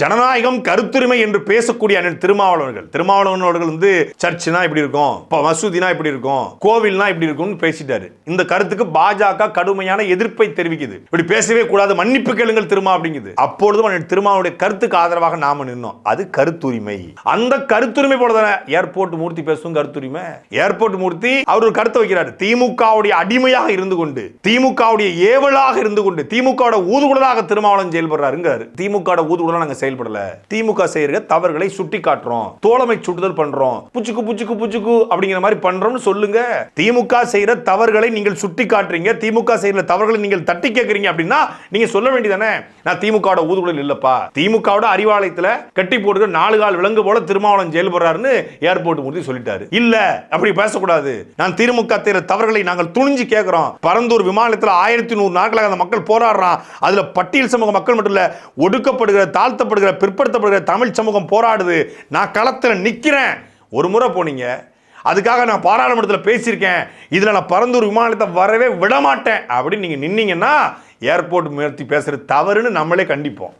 ஜனநாயகம் கருத்துரிமை என்று பேசக்கூடிய அண்ணன் திருமாவளவர்கள் திருமாவளவனவர்கள் வந்து சர்ச்சுனா இப்படி இருக்கும் இப்போ மசூதினா இப்படி இருக்கும் கோவில்னா இப்படி இருக்கும்னு பேசிட்டாரு. இந்த கருத்துக்கு பாஜக கடுமையான எதிர்ப்பை தெரிவிக்குது. இப்படி பேசவே கூடாது மன்னிப்பு கேளுங்கள் திருமா அப்படிங்குது. அப்பொழுதும் அண்ணன் திருமாவுடைய கருத்துக்கு ஆதரவாக நாம நின்னோம். அது கருத்துரிமை. அந்த கருத்துரிமை போல தானே ஏர்போர்ட் மூர்த்தி பேசும் கருத்துரிமை. ஏர்போர்ட் மூர்த்தி அவர் ஒரு கருத்தை வைக்கிறார். திமுகவுடைய அடிமையாக இருந்து கொண்டு திமுகவுடைய ஏவலாக இருந்து கொண்டு திமுக ஊதுகுடலாக திருமாவளவன் செயல்படுறாருங்கிறார் திமுக ஊதுகுழலா செயல்படல. திமுக செய்யற தவறுகளை சுட்டி காட்டுறோம் தோழமை சுட்டுதல் பண்றோம். புச்சுக்கு புச்சுக்கு புச்சுக்கு அப்படிங்கிற மாதிரி பண்றோம்னு சொல்லுங்க. திமுக செய்யற தவறுகளை நீங்கள் சுட்டி காட்டுறீங்க திமுக செய்யற தவறுகளை நீங்கள் தட்டி கேட்கறீங்க அப்படின்னா நீங்க சொல்ல வேண்டியதானே நான் திமுக ஊதுகுழல் இல்லப்பா. திமுகவோட அறிவாலயத்துல கட்டி போடுற நாலு கால் விலங்கு போல திருமாவளம் ஜெயில் போறாருன்னு ஏர்போர்ட் முடிஞ்சு சொல்லிட்டாரு. இல்ல அப்படி பேசக்கூடாது. நான் திமுக செய்யற தவறுகளை நாங்கள் துணிஞ்சு கேட்கிறோம் பரந்தூர் விமானத்தில் ஆயிரத்தி நூறு நாட்களாக அந்த மக்கள் போராடுறான். அதுல பட்டியல் சமூக மக்கள் மட்டும் இல்ல ஒடுக்கப்படுகிற தாழ்த்தப்படுகிற பிற்படுத்தப்படுகிற தமிழ் சமூகம் போராடுது. நான் களத்தில் நிற்கிறேன் ஒரு முறை போனீங்க. அதுக்காக நான் பாராளுமன்றத்தில் பேசியிருக்கேன். இதில் நான் பரந்தூர் விமானத்தை வரவே விடமாட்டேன். அப்படின்னு நீங்கள் நின்னீங்கன்னா ஏர்போர்ட் முயற்சி பேசுகிறது தவறுன்னு நம்மளே கண்டிப்போம்.